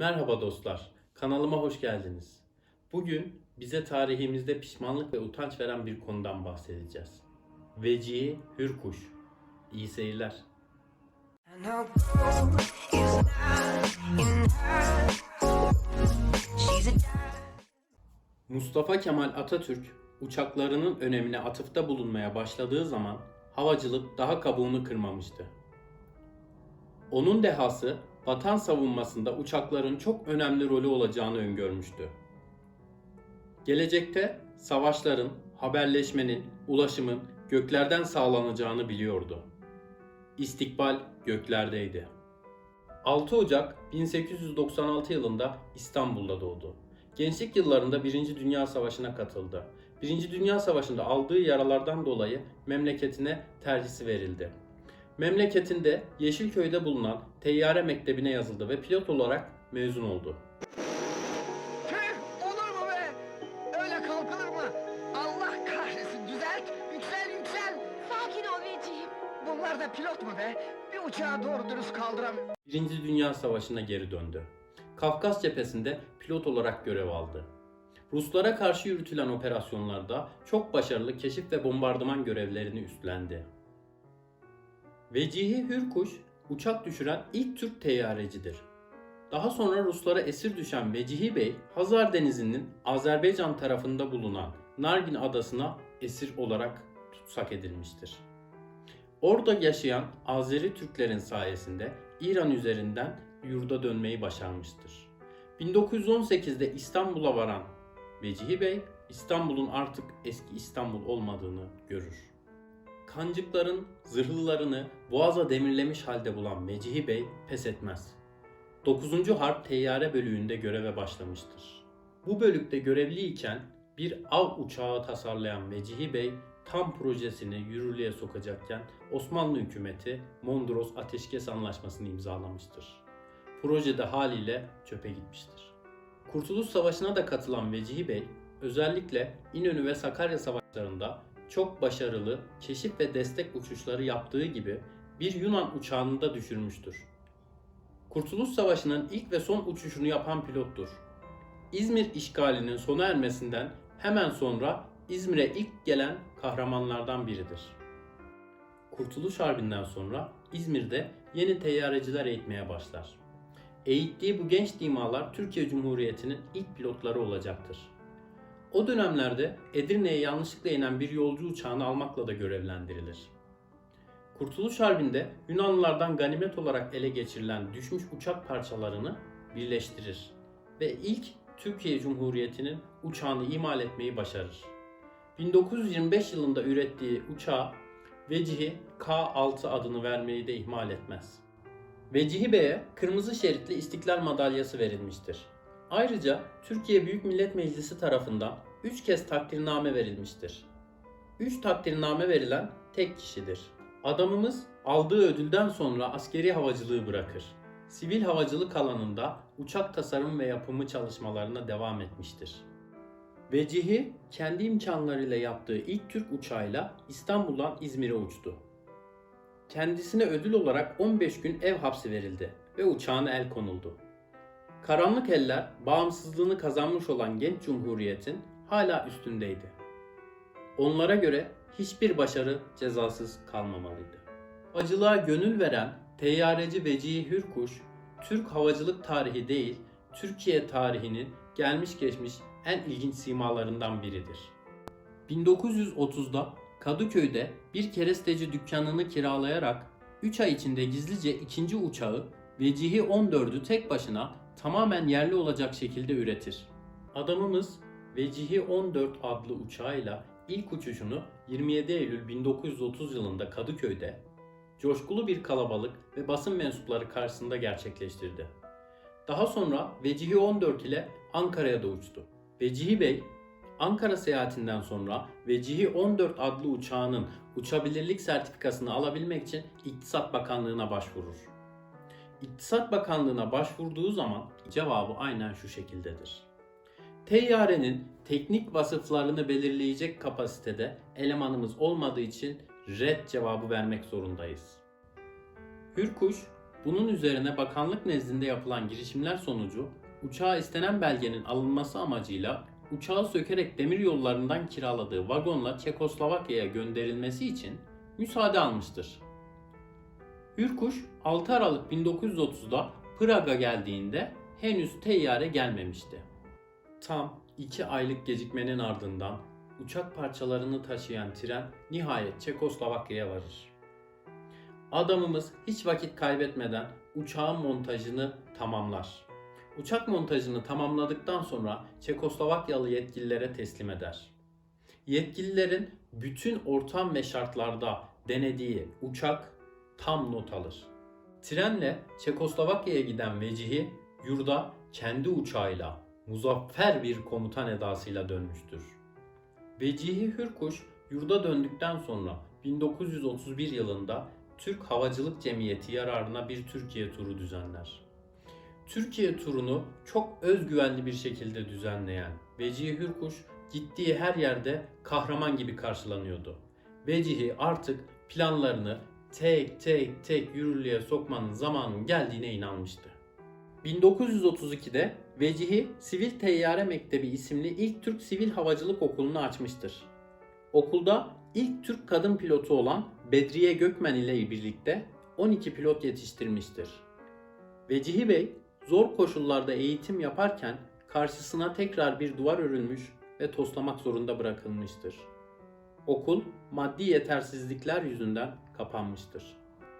Merhaba dostlar, kanalıma hoş geldiniz. Bugün bize tarihimizde pişmanlık ve utanç veren bir konudan bahsedeceğiz. Vecihi Hürkuş. İyi seyirler. Mustafa Kemal Atatürk uçaklarının önemine atıfta bulunmaya başladığı zaman havacılık daha kabuğunu kırmamıştı. Onun dehası vatan savunmasında uçakların çok önemli rolü olacağını öngörmüştü. Gelecekte savaşların, haberleşmenin, ulaşımın göklerden sağlanacağını biliyordu. İstikbal göklerdeydi. 6 Ocak 1896 yılında İstanbul'da doğdu. Gençlik yıllarında 1. Dünya Savaşı'na katıldı. 1. Dünya Savaşı'nda aldığı yaralardan dolayı memleketine tercihsi verildi. Memleketinde Yeşilköy'de bulunan Teyyare Mektebi'ne yazıldı ve pilot olarak mezun oldu. Tüh olur mu be? Öyle kalkılır mı? Allah kahretsin düzelt. Yüksel yüksel. Sakin ol Vecihi. Bunlar da pilot mu be? Bir uçağı doğru dürüst kaldıramıyor. Birinci Dünya Savaşı'na geri döndü. Kafkas cephesinde pilot olarak görev aldı. Ruslara karşı yürütülen operasyonlarda çok başarılı keşif ve bombardıman görevlerini üstlendi. Vecihi Hürkuş, uçak düşüren ilk Türk teyyarecidir. Daha sonra Ruslara esir düşen Vecihi Bey, Hazar Denizi'nin Azerbaycan tarafında bulunan Nargin adasına esir olarak tutsak edilmiştir. Orada yaşayan Azeri Türklerin sayesinde İran üzerinden yurda dönmeyi başarmıştır. 1918'de İstanbul'a varan Vecihi Bey, İstanbul'un artık eski İstanbul olmadığını görür. Kancıkların zırhlılarını boğaza demirlemiş halde bulan Vecihi Bey pes etmez. 9. Harp Teyyare Bölüğü'nde göreve başlamıştır. Bu bölükte görevliyken bir av uçağı tasarlayan Vecihi Bey tam projesini yürürlüğe sokacakken Osmanlı hükümeti Mondros Ateşkes Anlaşması'nı imzalamıştır. Proje de haliyle çöpe gitmiştir. Kurtuluş Savaşı'na da katılan Vecihi Bey özellikle İnönü ve Sakarya Savaşları'nda çok başarılı keşif ve destek uçuşları yaptığı gibi bir Yunan uçağını da düşürmüştür. Kurtuluş Savaşı'nın ilk ve son uçuşunu yapan pilottur. İzmir işgalinin sona ermesinden hemen sonra İzmir'e ilk gelen kahramanlardan biridir. Kurtuluş Harbi'nden sonra İzmir'de yeni teyyareciler eğitmeye başlar. Eğittiği bu genç dimalar Türkiye Cumhuriyeti'nin ilk pilotları olacaktır. O dönemlerde Edirne'ye yanlışlıkla inen bir yolcu uçağını almakla da görevlendirilir. Kurtuluş Harbi'nde Yunanlılardan ganimet olarak ele geçirilen düşmüş uçak parçalarını birleştirir ve ilk Türkiye Cumhuriyeti'nin uçağını imal etmeyi başarır. 1925 yılında ürettiği uçağa Vecihi K-6 adını vermeyi de ihmal etmez. Vecihi Bey'e kırmızı şeritli İstiklal Madalyası verilmiştir. Ayrıca Türkiye Büyük Millet Meclisi tarafından 3 kez takdirname verilmiştir. 3 takdirname verilen tek kişidir. Adamımız aldığı ödülden sonra askeri havacılığı bırakır. Sivil havacılık alanında uçak tasarım ve yapımı çalışmalarına devam etmiştir. Vecihi kendi imkanlarıyla yaptığı ilk Türk uçağıyla İstanbul'dan İzmir'e uçtu. Kendisine ödül olarak 15 gün ev hapsi verildi ve uçağına el konuldu. Karanlık eller bağımsızlığını kazanmış olan genç cumhuriyetin hala üstündeydi. Onlara göre hiçbir başarı cezasız kalmamalıydı. Havacılığa gönül veren teyyareci Vecihi Hürkuş, Türk havacılık tarihi değil, Türkiye tarihinin gelmiş geçmiş en ilginç simalarından biridir. 1930'da Kadıköy'de bir keresteci dükkanını kiralayarak 3 ay içinde gizlice ikinci uçağı Vecihi 14'ü tek başına tamamen yerli olacak şekilde üretir. Adamımız Vecihi 14 adlı uçağıyla ilk uçuşunu 27 Eylül 1930 yılında Kadıköy'de coşkulu bir kalabalık ve basın mensupları karşısında gerçekleştirdi. Daha sonra Vecihi 14 ile Ankara'ya da uçtu. Vecihi Bey, Ankara seyahatinden sonra Vecihi 14 adlı uçağının uçabilirlik sertifikasını alabilmek için İktisat Bakanlığı'na başvurur. İktisat Bakanlığı'na başvurduğu zaman cevabı aynen şu şekildedir. Teyyarenin teknik vasıflarını belirleyecek kapasitede elemanımız olmadığı için red cevabı vermek zorundayız. Hürkuş Bunun üzerine bakanlık nezdinde yapılan girişimler sonucu uçağa istenen belgenin alınması amacıyla uçağı sökerek demir yollarından kiraladığı vagonla Çekoslovakya'ya gönderilmesi için müsaade almıştır. Hürkuş 6 Aralık 1930'da Prag'a geldiğinde henüz teyyare gelmemişti. Tam 2 aylık gecikmenin ardından uçak parçalarını taşıyan tren nihayet Çekoslovakya'ya varır. Adamımız hiç vakit kaybetmeden uçağın montajını tamamlar. Uçak montajını tamamladıktan sonra Çekoslovakyalı yetkililere teslim eder. Yetkililerin bütün ortam ve şartlarda denediği uçak tam not alır. Trenle Çekoslovakya'ya giden Vecihi yurda kendi uçağıyla muzaffer bir komutan edasıyla dönmüştür. Vecihi Hürkuş yurda döndükten sonra 1931 yılında Türk Havacılık Cemiyeti yararına bir Türkiye turu düzenler. Türkiye turunu çok özgüvenli bir şekilde düzenleyen Vecihi Hürkuş gittiği her yerde kahraman gibi karşılanıyordu. Vecihi artık planlarını tek tek tek yürürlüğe sokmanın zamanının geldiğine inanmıştı. 1932'de Vecihi Sivil Teyyare Mektebi isimli ilk Türk Sivil Havacılık Okulu'nu açmıştır. Okulda ilk Türk kadın pilotu olan Bedriye Gökmen ile birlikte 12 pilot yetiştirmiştir. Vecihi Bey zor koşullarda eğitim yaparken karşısına tekrar bir duvar örülmüş ve toslamak zorunda bırakılmıştır. Okul maddi yetersizlikler yüzünden kapanmıştır.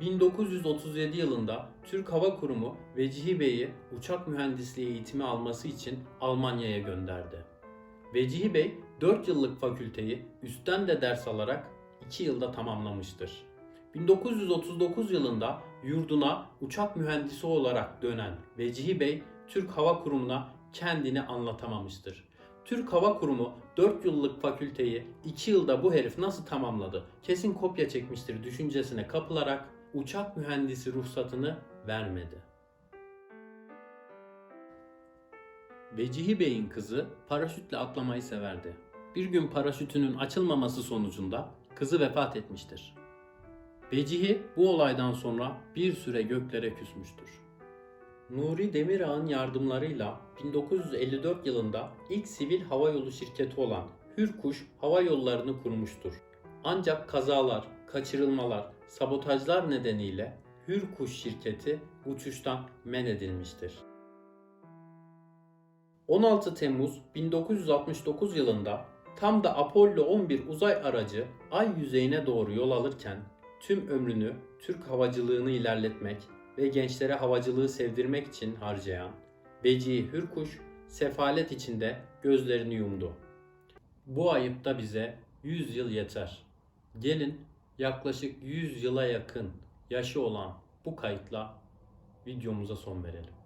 1937 yılında Türk Hava Kurumu Vecihi Bey'i uçak mühendisliği eğitimi alması için Almanya'ya gönderdi. Vecihi Bey 4 yıllık fakülteyi üstten de ders alarak 2 yılda tamamlamıştır. 1939 yılında yurduna uçak mühendisi olarak dönen Vecihi Bey Türk Hava Kurumu'na kendini anlatamamıştır. Türk Hava Kurumu 4 yıllık fakülteyi 2 yılda bu herif nasıl tamamladı? Kesin kopya çekmiştir düşüncesine kapılarak uçak mühendisi ruhsatını vermedi. Vecihi Bey'in kızı paraşütle atlamayı severdi. Bir gün paraşütünün açılmaması sonucunda kızı vefat etmiştir. Vecihi bu olaydan sonra bir süre göklere küsmüştür. Nuri Demirağ'ın yardımlarıyla 1954 yılında ilk sivil havayolu şirketi olan Hürkuş Hava Yolları'nı kurmuştur. Ancak kazalar, kaçırılmalar, sabotajlar nedeniyle Hürkuş şirketi uçuştan men edilmiştir. 16 Temmuz 1969 yılında tam da Apollo 11 uzay aracı ay yüzeyine doğru yol alırken tüm ömrünü Türk havacılığını ilerletmek ve gençlere havacılığı sevdirmek için harcayan Vecihi Hürkuş sefalet içinde gözlerini yumdu. Bu ayıpta bize 100 yıl yeter. Gelin yaklaşık 100 yıla yakın yaşı olan bu kayıtla videomuza son verelim.